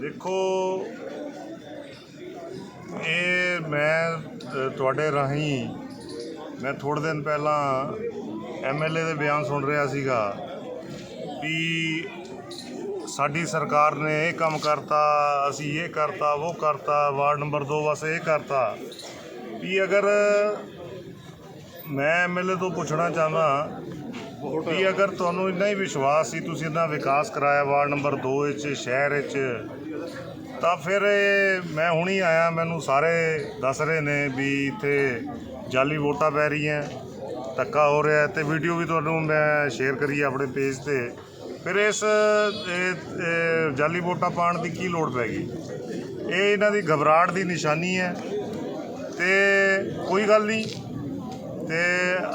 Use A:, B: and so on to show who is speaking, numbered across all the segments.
A: ਦੇਖੋ ਇਹ ਮੈਂ ਤੁਹਾਡੇ ਰਾਹੀਂ ਮੈਂ ਥੋੜੇ ਦਿਨ ਪਹਿਲਾਂ ਐਮਐਲਏ ਦੇ ਬਿਆਨ ਸੁਣ ਰਿਹਾ ਸੀਗਾ ਵੀ ਸਾਡੀ ਸਰਕਾਰ ਨੇ ਇਹ ਕੰਮ ਕਰਤਾ ਅਸੀਂ ਇਹ ਕਰਤਾ ਉਹ ਕਰਤਾ ਵਾਰਡ ਨੰਬਰ 2 ਵਾਸਤੇ ਇਹ ਕਰਤਾ। ਵੀ ਅਗਰ ਮੈਂ ਐਮਐਲਏ ਤੋਂ ਪੁੱਛਣਾ ਚਾਹੁੰਦਾ ਵੀ ਅਗਰ ਤੁਹਾਨੂੰ ਇੰਨਾ ਹੀ ਵਿਸ਼ਵਾਸ ਸੀ ਤੁਸੀਂ ਇੰਨਾ ਵਿਕਾਸ ਕਰਾਇਆ ਵਾਰਡ ਨੰਬਰ 2 ਵਿੱਚ ਸ਼ਹਿਰ ਵਿੱਚ ਤਾਂ ਫਿਰ ਇਹ ਮੈਂ ਹੁਣੀ ਆਇਆ, ਮੈਨੂੰ ਸਾਰੇ ਦੱਸ ਰਹੇ ਨੇ ਵੀ ਇੱਥੇ ਜਾਲੀ ਵੋਟਾਂ ਪੈ ਰਹੀਆਂ, ਧੱਕਾ ਹੋ ਰਿਹਾ ਹੈ ਤੇ ਵੀਡੀਓ ਵੀ ਤੁਹਾਨੂੰ ਮੈਂ ਸ਼ੇਅਰ ਕਰੀ ਆਪਣੇ ਪੇਜ ਤੇ। ਫਿਰ ਇਸ, ਇਹ- ਜਾਲੀ ਵੋਟਾਂ ਪਾਉਣ ਦੀ ਕੀ ਲੋੜ ਪੈ ਗਈ? ਇਹ ਇਹਨਾਂ ਦੀ ਘਬਰਾਹਟ ਦੀ ਨਿਸ਼ਾਨੀ ਹੈ ਤੇ ਕੋਈ ਗੱਲ ਨਹੀਂ, ਤੇ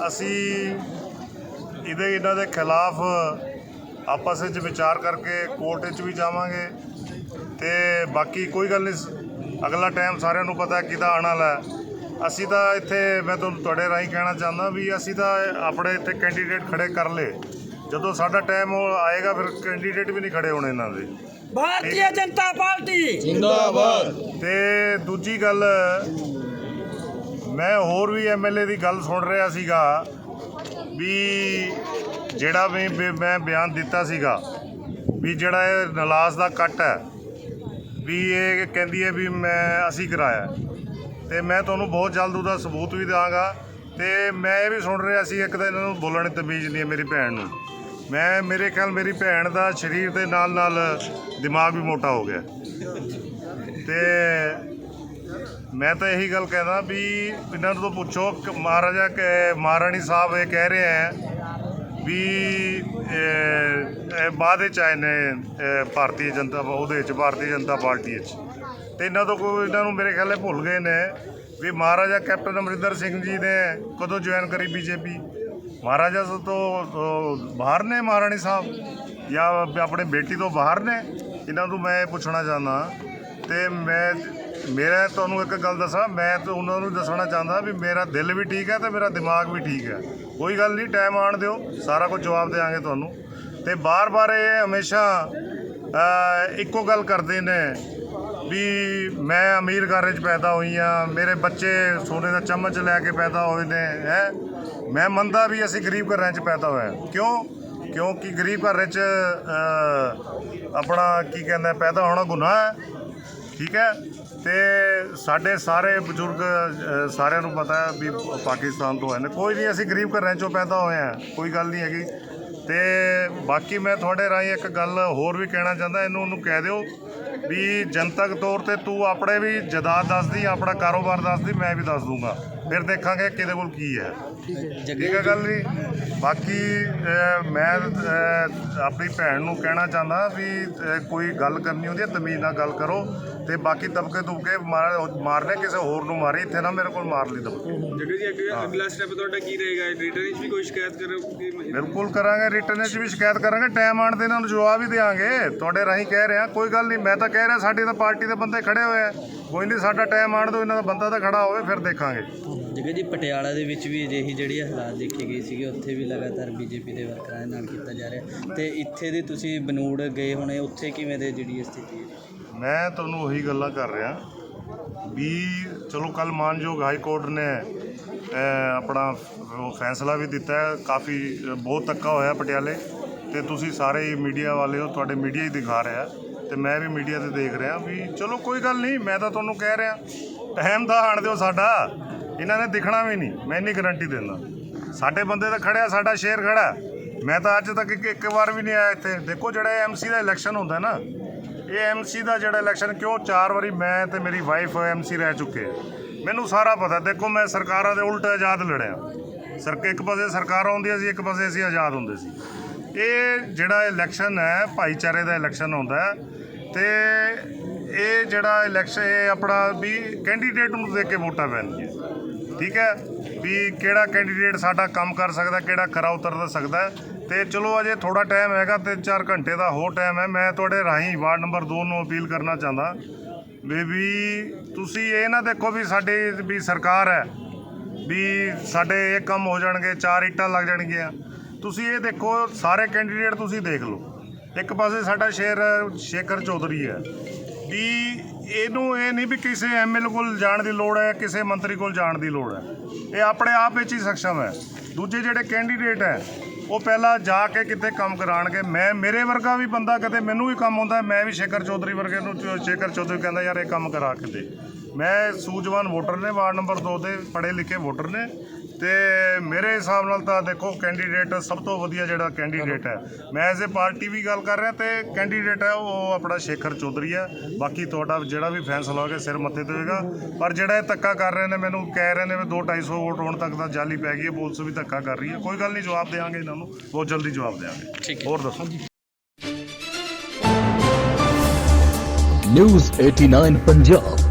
A: ਅਸੀਂ ਇਹਦੇ, ਇਹਨਾਂ ਦੇ ਖਿਲਾਫ ਆਪਸ ਵਿੱਚ ਵਿਚਾਰ ਕਰਕੇ ਕੋਰਟ ਵਿੱਚ ਵੀ ਜਾਵਾਂਗੇ। ਤੇ ਬਾਕੀ ਕੋਈ ਗੱਲ ਨਹੀਂ ਅਗਲਾ ਟਾਈਮ ਸਾਰਿਆਂ ਨੂੰ ਪਤਾ ਕਿਦਾ ਆਉਣ ਵਾਲਾ ਅਸੀਂ ਤਾਂ ਇੱਥੇ ਮੈਂ ਤੁਹਾਨੂੰ ਤੁਹਾਡੇ ਰਾਹੀਂ ਕਹਿਣਾ ਚਾਹੁੰਦਾ ਵੀ ਅਸੀਂ ਤਾਂ ਆਪਣੇ ਇੱਥੇ ਕੈਂਡੀਡੇਟ ਖੜੇ ਕਰ ਲਏ। ਜਦੋਂ ਸਾਡਾ ਟਾਈਮ ਆਏਗਾ ਫਿਰ ਕੈਂਡੀਡੇਟ ਵੀ ਨਹੀਂ ਖੜੇ ਹੋਣੇ ਇਹਨਾਂ ਦੇ।
B: ਭਾਰਤੀ ਜਨਤਾ ਪਾਰਟੀ। ਜਿੰਦਾਬਾਦ।
A: ਤੇ ਦੂਜੀ ਗੱਲ ਮੈਂ ਹੋਰ ਵੀ ਐਮਐਲਏ ਦੀ ਗੱਲ ਸੁਣ ਰਿਹਾ ਸੀਗਾ ਵੀ ਜਿਹੜਾ ਵੀ ਮੈਂ ਬਿਆਨ ਦਿੱਤਾ ਸੀਗਾ ਵੀ ਜਿਹੜਾ ਇਹ ਨਲਾਸ ਦਾ ਕੱਟ ਹੈ ਵੀ ਇਹ ਕਹਿੰਦੀ ਹੈ ਵੀ ਮੈਂ, ਅਸੀਂ ਕਰਾਇਆ। ਤੇ ਮੈਂ ਤੁਹਾਨੂੰ ਬਹੁਤ ਜਲਦ ਉਹਦਾ ਸਬੂਤ ਵੀ ਦਾਂਗਾ ਤੇ ਮੈਂ ਇਹ ਵੀ ਸੁਣ ਰਿਹਾ ਸੀ, ਇੱਕ ਤਾਂ ਇਹਨਾਂ ਨੂੰ ਬੋਲਣ ਦੀ ਤਮੀਜ਼ ਨਹੀਂ ਹੈ ਮੇਰੀ ਭੈਣ ਨੂੰ। ਮੈਂ, ਮੇਰੇ ਖਿਆਲ ਮੇਰੀ ਭੈਣ ਦਾ ਸਰੀਰ ਦੇ ਨਾਲ ਨਾਲ ਦਿਮਾਗ ਵੀ ਮੋਟਾ ਹੋ ਗਿਆ। ਤੇ ਮੈਂ ਤਾਂ ਇਹੀ ਗੱਲ ਕਹਿੰਦਾ ਵੀ ਇਹਨਾਂ ਨੂੰ ਤਾਂ ਪੁੱਛੋ ਮਹਾਰਾਜਾ, ਕਿ, ਮਹਾਰਾਣੀ ਸਾਹਿਬ ਇਹ ਕਹਿ ਰਹੇ ਹੈ ਵੀ ਇਹ ਬਾਅਦ ਵਿੱਚ ਆਏ ਨੇ ਭਾਰਤੀ ਜਨਤਾ ਉਹਦੇ ਵਿੱਚ ਭਾਰਤੀ ਜਨਤਾ ਪਾਰਟੀ ਵਿੱਚ। ਤੇ ਇਹਨਾਂ ਤੋਂ ਕੋਈ, ਇਹਨਾਂ ਨੂੰ ਮੇਰੇ ਖਿਆਲੇ ਭੁੱਲ ਗਏ ਨੇ ਵੀ ਮਹਾਰਾਜਾ ਕੈਪਟਨ ਅਮਰਿੰਦਰ ਸਿੰਘ ਜੀ ਨੇ ਕਦੋਂ ਜੁਆਇਨ ਕਰੀ ਬੀਜੇਪੀ ਮਹਾਰਾਜਾ ਤੋਂ ਬਾਹਰ ਨੇ ਮਹਾਰਾਣੀ ਸਾਹਿਬ? ਜਾਂ ਆਪਣੇ ਬੇਟੀ ਤੋਂ ਬਾਹਰ ਨੇ? ਇਹਨਾਂ ਨੂੰ ਮੈਂ ਇਹ ਪੁੱਛਣਾ ਚਾਹੁੰਦਾ, ਤੇ ਮੈਂ ਮੇਰਾ ਤੁਹਾਨੂੰ ਇੱਕ ਗੱਲ ਦੱਸਾਂ, ਮੈਂ ਤਾਂ ਉਹਨਾਂ ਨੂੰ ਦੱਸਣਾ ਚਾਹੁੰਦਾ ਵੀ ਮੇਰਾ ਦਿਲ ਵੀ ਠੀਕ ਹੈ ਤੇ ਮੇਰਾ ਦਿਮਾਗ ਵੀ ਠੀਕ ਹੈ। ਕੋਈ ਗੱਲ ਨਹੀਂ ਟਾਈਮ ਆਣ ਦਿਓ, ਸਾਰਾ ਕੁਝ ਜਵਾਬ ਦੇਵਾਂਗੇ ਤੁਹਾਨੂੰ। ਤੇ ਬਾਰ-ਬਾਰ ਇਹ ਹਮੇਸ਼ਾ ਇੱਕੋ ਗੱਲ ਕਰਦੇ ਨੇ ਵੀ ਮੈਂ ਅਮੀਰ ਘਰ 'ਚ ਪੈਦਾ ਹੋਈ ਆ ਮੇਰੇ ਬੱਚੇ ਸੋਨੇ ਦਾ ਚਮਚ ਲੈ ਕੇ ਪੈਦਾ ਹੋਏ ਨੇ, ਹੈ? ਮੈਂ ਮੰਨਦਾ ਵੀ ਅਸੀਂ ਗਰੀਬ ਘਰਾਂ 'ਚ ਪੈਦਾ ਹੋਇਆ ਕਿਉਂ? ਕਿਉਂਕਿ ਗਰੀਬ ਘਰ 'ਚ ਆਪਣਾ ਕੀ ਕਹਿੰਦਾ ਪੈਦਾ ਹੋਣਾ ਗੁਨਾਹ ਹੈ। ਠੀਕ ਹੈ? ਤੇ ਸਾਡੇ ਸਾਰੇ ਬਜ਼ੁਰਗ ਸਾਰਿਆਂ ਨੂੰ ਪਤਾ ਹੈ ਵੀ ਪਾਕਿਸਤਾਨ ਤੋਂ ਆਏ ਨੇ। ਕੋਈ ਨਹੀਂ ਅਸੀਂ ਗਰੀਬ ਘਰਾਂ ਚੋਂ ਪੈਦਾ ਹੋਏ ਆ ਕੋਈ ਗੱਲ ਨਹੀਂ ਹੈਗੀ। ਤੇ ਬਾਕੀ ਮੈਂ ਤੁਹਾਡੇ ਰਾਹੀਂ ਇੱਕ ਗੱਲ ਹੋਰ ਵੀ ਕਹਿਣਾ ਚਾਹੁੰਦਾ ਇਹਨੂੰ ਉਹਨੂੰ ਕਹਿ ਦਿਓ ਵੀ ਜਨਤਕ ਤੌਰ ਤੇ ਤੂੰ ਆਪਣੇ ਵੀ ਜਦਾਦ ਦੱਸਦੀ ਆਪਣਾ ਕਾਰੋਬਾਰ ਦੱਸਦੀ ਮੈਂ ਵੀ ਦੱਸ ਦੂੰਗਾ। ਫਿਰ ਦੇਖਾਂਗੇ ਕਿਹਦੇ ਕੋਲ ਕੀ ਹੈ। ਠੀਕ ਹੈ ਗੱਲ ਨਹੀਂ ਬਾਕੀ ਮੈਂ ਆਪਣੀ ਭੈਣ ਨੂੰ ਕਹਿਣਾ ਚਾਹੁੰਦਾ ਵੀ ਕੋਈ ਗੱਲ ਕਰਨੀ ਹੁੰਦੀ ਹੈ ਤਮੀਜ਼ ਨਾਲ ਗੱਲ ਕਰੋ। ਤੇ ਬਾਕੀ ਤਬਕੇ ਤੁਬਕੇ ਮਾਰ- ਮਾਰਨੇ ਕਿਸੇ ਹੋਰ ਨੂੰ ਮਾਰੀ ਇੱਥੇ ਨਾ ਮੇਰੇ ਕੋਲ ਮਾਰ ਲਈ ਦਬਕੇ।
C: ਜਗ੍ਹਾ ਜੀ ਅੱਗੇ ਅਗਲਾ ਸਟੈਪ ਤੁਹਾਡਾ ਕੀ ਰਹੇਗਾ? ਰਿਟਰਨ ਵਿੱਚ ਵੀ ਕੋਈ ਸ਼ਿਕਾਇਤ ਕਰੋਗੇ
A: ਬਿਲਕੁਲ ਕਰਾਂਗੇ ਰਿਟਰਨ 'ਚ ਵੀ ਸ਼ਿਕਾਇਤ ਕਰਾਂਗੇ ਟਾਈਮ ਆਣ ਤੇ ਇਹਨਾਂ ਨੂੰ ਜਵਾਬ ਹੀ ਦੇਵਾਂਗੇ। ਤੁਹਾਡੇ ਰਾਹੀਂ ਕਹਿ ਰਿਹਾ ਕੋਈ ਗੱਲ ਨਹੀਂ ਮੈਂ ਤਾਂ ਕਹਿ ਰਿਹਾ ਸਾਡੀ ਤਾਂ ਪਾਰਟੀ ਦੇ ਬੰਦੇ ਖੜੇ ਹੋਏ ਆ। ਕੋਈ ਨਹੀਂ ਸਾਡਾ ਟਾਈਮ ਆਣ ਦਿਓ ਇਹਨਾਂ ਦਾ ਬੰਦਾ ਤਾਂ ਖੜਾ ਹੋਵੇ ਫਿਰ ਦੇਖਾਂਗੇ।
D: ਜਗ੍ਹਾ ਜੀ ਪਟਿਆਲਾ ਦੇ ਵਿੱਚ ਵੀ ਅਜਿਹੀ ਜਿਹੜੀ ਹਾਲਾਤ ਦੇਖੇ ਗਏ ਸੀਗੇ ਉੱਥੇ ਵੀ ਲਗਾਤਾਰ ਬੀਜੇਪੀ ਦੇ ਵਰਕਰਾਂ ਦੇ ਨਾਲ ਕੀਤਾ ਜਾ ਰਿਹਾ। ਤੇ ਇੱਥੇ ਦੇ ਤੁਸੀਂ ਬਨੂੜ ਗਏ ਹੋਣੇ ਉੱਥੇ ਕਿਵੇਂ ਦੇ ਜਿਹੜੀ ਇਹ ਸਥਿਤੀ ਹੈ?
A: ਮੈਂ ਤੁਹਾਨੂੰ ਉਹੀ ਗੱਲਾਂ ਕਰ ਰਿਹਾ ਵੀ ਚਲੋ ਕੱਲ ਮਾਨਯੋਗ ਹਾਈ ਕੋਰਟ ਨੇ ਆਪਣਾ ਫੈਸਲਾ ਵੀ ਦਿੱਤਾ ਹੈ। ਕਾਫੀ ਬਹੁਤ ਧੱਕਾ ਹੋਇਆ ਪਟਿਆਲੇ ਤੇ ਤੁਸੀਂ ਸਾਰੇ ਮੀਡੀਆ ਵਾਲੇ ਹੋ, ਤੁਹਾਡੇ ਮੀਡੀਆ ਹੀ ਦਿਖਾ ਰਿਹਾ ਤੇ ਮੈਂ ਵੀ ਮੀਡੀਆ ਤੇ ਦੇਖ ਰਿਹਾ ਵੀ ਚਲੋ ਕੋਈ ਗੱਲ ਨਹੀਂ, ਮੈਂ ਤਾਂ ਤੁਹਾਨੂੰ ਕਹਿ ਰਿਹਾ ਟਾਈਮ ਤਾਂ ਆਣ ਦਿਓ ਸਾਡਾ। ਇਹਨਾਂ ਨੇ ਦਿਖਣਾ ਵੀ ਨਹੀਂ, ਮੈਂ ਇੰਨੀ ਗਾਰੰਟੀ ਦਿੰਦਾ। ਸਾਡੇ ਬੰਦੇ ਤਾਂ ਖੜਿਆ ਸਾਡਾ ਸ਼ੇਰ ਖੜਾ ਮੈਂ ਤਾਂ ਅੱਜ ਤੱਕ ਇੱਕ ਇੱਕ ਵਾਰ ਵੀ ਨਹੀਂ ਆਇਆ ਇੱਥੇ। ਦੇਖੋ ਜਿਹੜਾ ਐਮਸੀ ਦਾ ਇਲੈਕਸ਼ਨ ਹੁੰਦਾ ਨਾ ਇਹ ਐਮਸੀ ਦਾ ਜਿਹੜਾ ਇਲੈਕਸ਼ਨ ਕਿਉਂ ਚਾਰ ਵਾਰੀ ਮੈਂ ਤੇ ਮੇਰੀ ਵਾਈਫ ਐਮਸੀ ਰਹਿ ਚੁੱਕੇ ਆ ਮੈਨੂੰ ਸਾਰਾ ਪਤਾ। ਦੇਖੋ, ਮੈਂ ਸਰਕਾਰਾਂ ਦੇ ਉਲਟ ਆਜ਼ਾਦ ਲੜਿਆ। ਸਰਕ, ਇੱਕ ਪਾਸੇ ਸਰਕਾਰ ਆਉਂਦੀ ਸੀ, ਇੱਕ ਪਾਸੇ ਅਸੀਂ ਆਜ਼ਾਦ ਹੁੰਦੇ ਸੀ। ਇਹ ਜਿਹੜਾ ਇਲੈਕਸ਼ਨ ਹੈ, ਭਾਈਚਾਰੇ ਦਾ ਇਲੈਕਸ਼ਨ ਹੁੰਦਾ ਹੈ ਤੇ ਇਹ ਜਿਹੜਾ ਇਲੈਕਸ਼ਨ ਇਹ ਆਪਣਾ ਵੀ ਕੈਂਡੀਡੇਟ ਨੂੰ ਦੇਖ ਕੇ ਵੋਟਾਂ ਪੈਣਗੀਆਂ। ਠੀਕ ਹੈ? ਵੀ ਕਿਹੜਾ ਕੈਂਡੀਡੇਟ ਸਾਡਾ ਕੰਮ ਕਰ ਸਕਦਾ, ਕਿਹੜਾ ਖਰਾ ਉਤਰ ਸਕਦਾ ਤੇ ਚਲੋ ਅਜੇ ਥੋੜਾ ਟਾਈਮ ਹੈਗਾ ਤਿੰਨ ਚਾਰ ਘੰਟੇ ਦਾ ਹੋਰ ਟਾਈਮ ਹੈ। ਮੈਂ ਤੁਹਾਡੇ ਰਾਹੀਂ ਵਾਰਡ ਨੰਬਰ 2 ਨੂੰ ਅਪੀਲ ਕਰਨਾ ਚਾਹੁੰਦਾ। ਵੀ ਵੀ ਤੁਸੀਂ ਇਹ ਨਾ ਦੇਖੋ ਵੀ ਸਾਡੀ, ਵੀ ਸਰਕਾਰ ਹੈ, ਵੀ ਸਾਡੇ ਇਹ ਕੰਮ ਹੋ ਜਾਣਗੇ, ਚਾਰ ਇੱਟਾਂ ਲੱਗ ਜਾਣਗੀਆਂ। ਤੁਸੀਂ ਇਹ ਦੇਖੋ, ਸਾਰੇ ਕੈਂਡੀਡੇਟ ਤੁਸੀਂ ਦੇਖ ਲਓ। ਇੱਕ ਪਾਸੇ ਸਾਡਾ ਸ਼ੇਰ, ਸ਼ੇਖਰ ਚੌਧਰੀ ਹੈ। ਵੀ ਇਹਨੂੰ ਇਹ ਨਹੀਂ ਵੀ ਕਿਸੇ ਐਮਐਲਏ ਕੋਲ ਜਾਣ ਦੀ ਲੋੜ ਹੈ, ਕਿਸੇ ਮੰਤਰੀ ਕੋਲ ਜਾਣ ਦੀ ਲੋੜ ਹੈ। ਇਹ ਆਪਣੇ ਆਪ ਵਿੱਚ ਹੀ ਸક્ષਮ ਹੈ। ਦੂਜੇ ਜਿਹੜੇ ਕੈਂਡੀਡੇਟ ਹੈ, ਉਹ ਪਹਿਲਾਂ ਜਾ ਕੇ ਕਿਤੇ ਕੰਮ ਕਰਾਣਗੇ ਮੈਂ, ਮੇਰੇ ਵਰਗਾ ਵੀ ਬੰਦਾ ਕਦੇ ਮੈਨੂੰ ਵੀ ਕੰਮ ਆਉਂਦਾ ਮੈਂ ਵੀ ਸ਼ੇਖਰ ਚੌਧਰੀ ਵਰਗੇ ਨੂੰ ਚ- ਸ਼ੇਖਰ ਚੌਧਰੀ ਕਹਿੰਦਾ, ਯਾਰ, ਇਹ ਕੰਮ ਕਰਾ ਕੇ ਦੇ। ਮੈਂ ਸੂਝਵਾਨ ਵੋਟਰ ਨੇ ਵਾਰਡ ਨੰਬਰ 2 ਦੇ ਪੜ੍ਹੇ ਲਿਖੇ ਵੋਟਰ ਨੇ ਤੇ ਮੇਰੇ ਹਿਸਾਬ ਨਾਲ ਤਾਂ ਦੇਖੋ ਕੈਂਡੀਡੇਟ ਸਭ ਤੋਂ ਵਧੀਆ ਜਿਹੜਾ ਕੈਂਡੀਡੇਟ ਹੈ। ਮੈਂ ਐਜ਼ ਅ ਪਾਰਟੀ ਵੀ ਗੱਲ ਕਰ ਰਿਹਾ ਤੇ ਕੈਂਡੀਡੇਟ ਹੈ ਉਹ ਆਪਣਾ ਸ਼ੇਖਰ ਚੌਧਰੀ ਹੈ। ਬਾਕੀ ਤੁਹਾਡਾ ਜਿਹੜਾ ਵੀ ਫੈਸਲਾ ਹੋਵੇਗਾ ਸਿਰ ਮੱਥੇ ਤੇ ਹੋਵੇਗਾ ਪਰ ਜਿਹੜਾ ਇਹ ਧੱਕਾ ਕਰ ਰਹੇ ਨੇ ਮੈਨੂੰ ਕਹਿ ਰਹੇ ਨੇ ਵੀ 2 250 ਵੋਟ ਹੋਣ ਤੱਕ ਤਾਂ ਜਾਲੀ ਪੈ ਗਈ ਹੈ ਪੁਲਿਸ ਵੀ ਧੱਕਾ ਕਰ ਰਹੀ ਹੈ। ਕੋਈ ਗੱਲ ਨਹੀਂ ਜਵਾਬ ਦੇਵਾਂਗੇ ਇਹਨਾਂ ਨੂੰ ਬਹੁਤ ਜਲਦੀ ਜਵਾਬ ਦੇਵਾਂਗੇ। ਹੋਰ ਦੱਸੋ?
E: ਨਿਊਜ਼ 89 ਪੰਜਾਬ